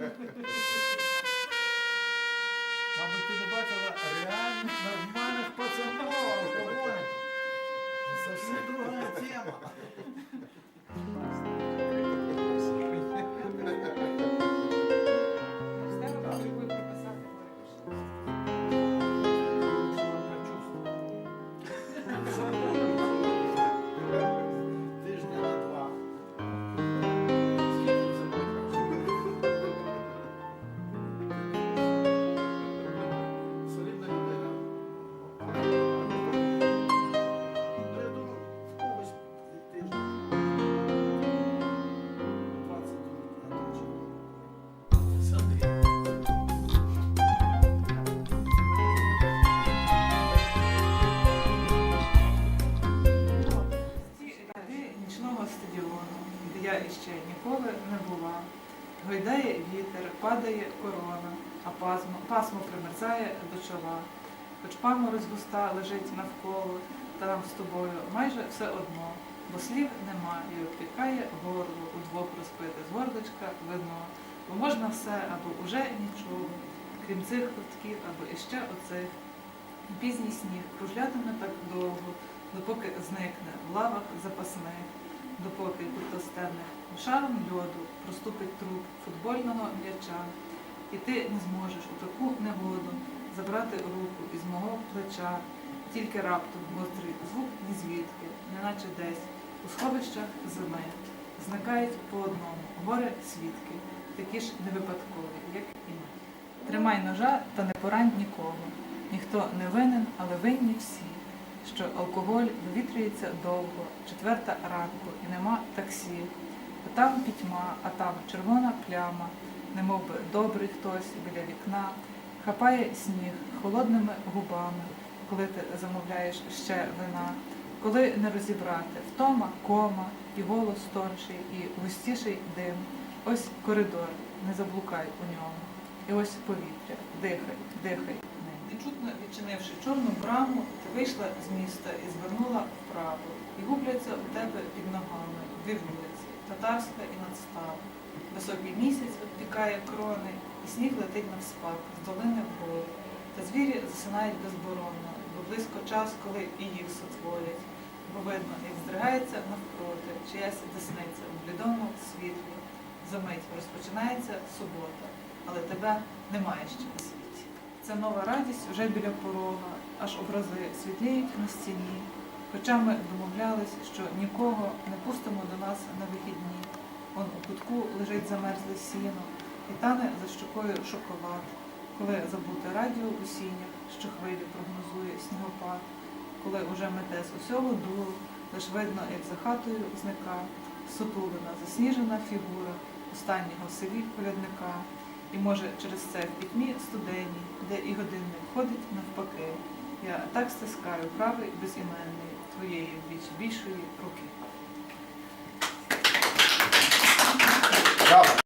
Мабуть, ти не бачила реальних нормальних іще ніколи не була. Гойдає вітер, падає корона, а пасмо, пасмо примерзає до чола. Хоч паморозь густа лежить навколо, та нам з тобою майже все одно, бо слів нема і опікає горло удвох розпити з гордочка вино. Бо можна все або уже нічого, крім цих ковтків, або іще оцих. Пізній сніг кружлятиме так довго, допоки зникне в лавах запасних, допоки тостених шаром льоду проступить труп футбольного м'яча, і ти не зможеш у таку негоду забрати руку із мого плеча, тільки раптом гострий звук ні звідки, неначе десь у сховищах зими, зникають по одному горе свідки, такі ж невипадкові, як і ми. Тримай ножа та не порань нікого. Ніхто не винен, але винні всі, що алкоголь вивітрюється довго, четверта ранку, і нема таксі. А там пітьма, а там червона пляма, немов би добрий хтось біля вікна, хапає сніг холодними губами, коли ти замовляєш ще вина, коли не розібрати втома, кома, і голос тонший, і густіший дим. Ось коридор, не заблукай у ньому. І ось повітря, дихай, дихай. Нечутно відчинивши чорну браму, ти вийшла з міста і звернула вправо. І губляться у тебе під ногами дві вулиці татарська і надстава. Високий місяць обпікає крони, і сніг летить навспак з долини вгору. Та звірі засинають безборонно, бо близько час, коли і їх сотворять. Бо видно, як здригається навпроти, чиясь десниця у блідому світлі. Замить розпочинається субота, але тебе немає ще на світі. Це нова радість вже біля порога, аж образи світліють на стіні. Хоча ми домовлялись, що нікого не пустимо до нас на вихідні. Он у кутку лежить замерзле сіно і тане за щокою шоколад, коли забуте радіо у сінях, що хвилі прогнозує снігопад, коли уже мете з усього дулу, лиш видно, як за хатою зника сутулена, засніжена фігура останнього селі колядника. І може через це в пітьмі студені, де і годинник ходить навпаки. Я так стискаю правий безіменний твоєї віч більшої руки.